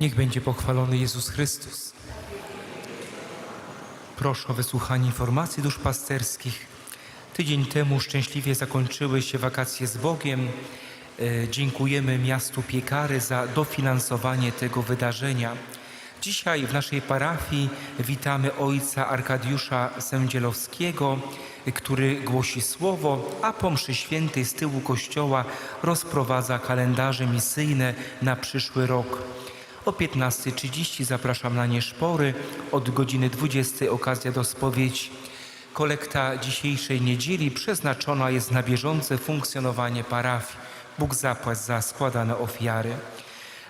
Niech będzie pochwalony Jezus Chrystus. Proszę o wysłuchanie informacji duszpasterskich. Tydzień temu szczęśliwie zakończyły się wakacje z Bogiem. E, Dziękujemy miastu Piekary za dofinansowanie tego wydarzenia. Dzisiaj w naszej parafii witamy ojca Arkadiusza Sędzielowskiego, który głosi słowo, a po mszy świętej z tyłu kościoła rozprowadza kalendarze misyjne na przyszły rok. O 15.30 zapraszam na nieszpory, od godziny 20.00 okazja do spowiedzi. Kolekta dzisiejszej niedzieli przeznaczona jest na bieżące funkcjonowanie parafii. Bóg zapłać za składane ofiary.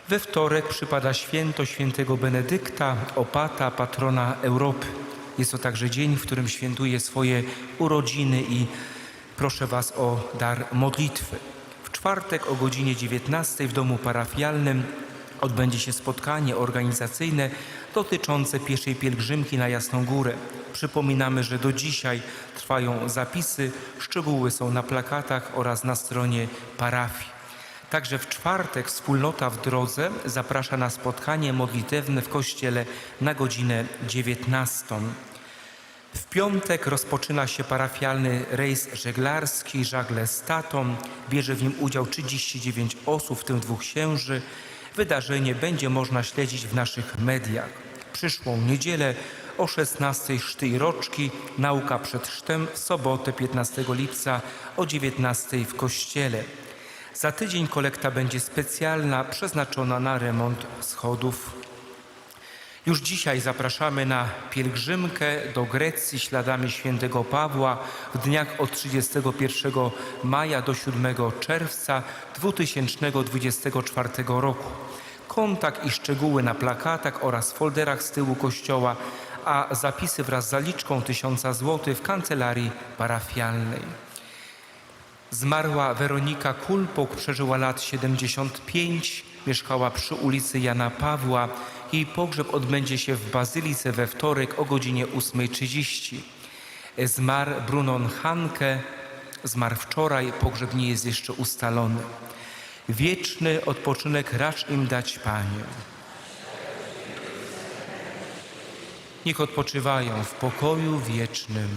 We wtorek przypada święto świętego Benedykta, opata, patrona Europy. Jest to także dzień, w którym świętuje swoje urodziny i proszę Was o dar modlitwy. W czwartek o godzinie 19 w domu parafialnym odbędzie się spotkanie organizacyjne dotyczące pieszej pielgrzymki na Jasną Górę. Przypominamy, że do dzisiaj trwają zapisy, szczegóły są na plakatach oraz na stronie parafii. Także w czwartek wspólnota w drodze zaprasza na spotkanie modlitewne w kościele na godzinę 19. W piątek rozpoczyna się parafialny rejs żeglarski Żagle z Tatą. Bierze w nim udział 39 osób, w tym dwóch księży. Wydarzenie będzie można śledzić w naszych mediach. Przyszłą niedzielę o 16 szty roczki, nauka przed sztem w sobotę 15 lipca o 19 w kościele. Za tydzień kolekta będzie specjalna, przeznaczona na remont schodów. Już dzisiaj zapraszamy na pielgrzymkę do Grecji śladami świętego Pawła w dniach od 31 maja do 7 czerwca 2024 roku. Kontakt i szczegóły na plakatach oraz folderach z tyłu kościoła, a zapisy wraz z zaliczką 1000 zł w kancelarii parafialnej. Zmarła Weronika Kulpok, przeżyła lat 75, mieszkała przy ulicy Jana Pawła. Jej pogrzeb odbędzie się w Bazylice we wtorek o godzinie 8.30. Zmarł Brunon Hanke, zmarł wczoraj, pogrzeb nie jest jeszcze ustalony. Wieczny odpoczynek racz im dać, Panie. Niech odpoczywają w pokoju wiecznym.